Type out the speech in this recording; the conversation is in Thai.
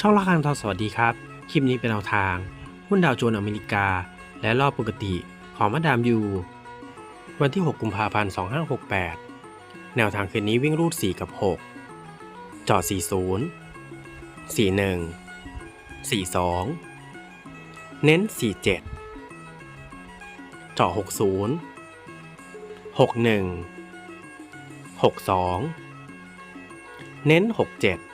ช่องละคังทองสวัสดีครับ คลิปนี้เป็นแนวทาง หุ้นดาวโจนส์อเมริกา และรอบปกติของมาดามยูวันที่ 6 กุมภาพันธ์ 2568 แนวทางคืนนี้วิ่งรูด 4 กับ 6 จอด 40 41 42 เน้น 47 จอด 60 61 62 เน้น 67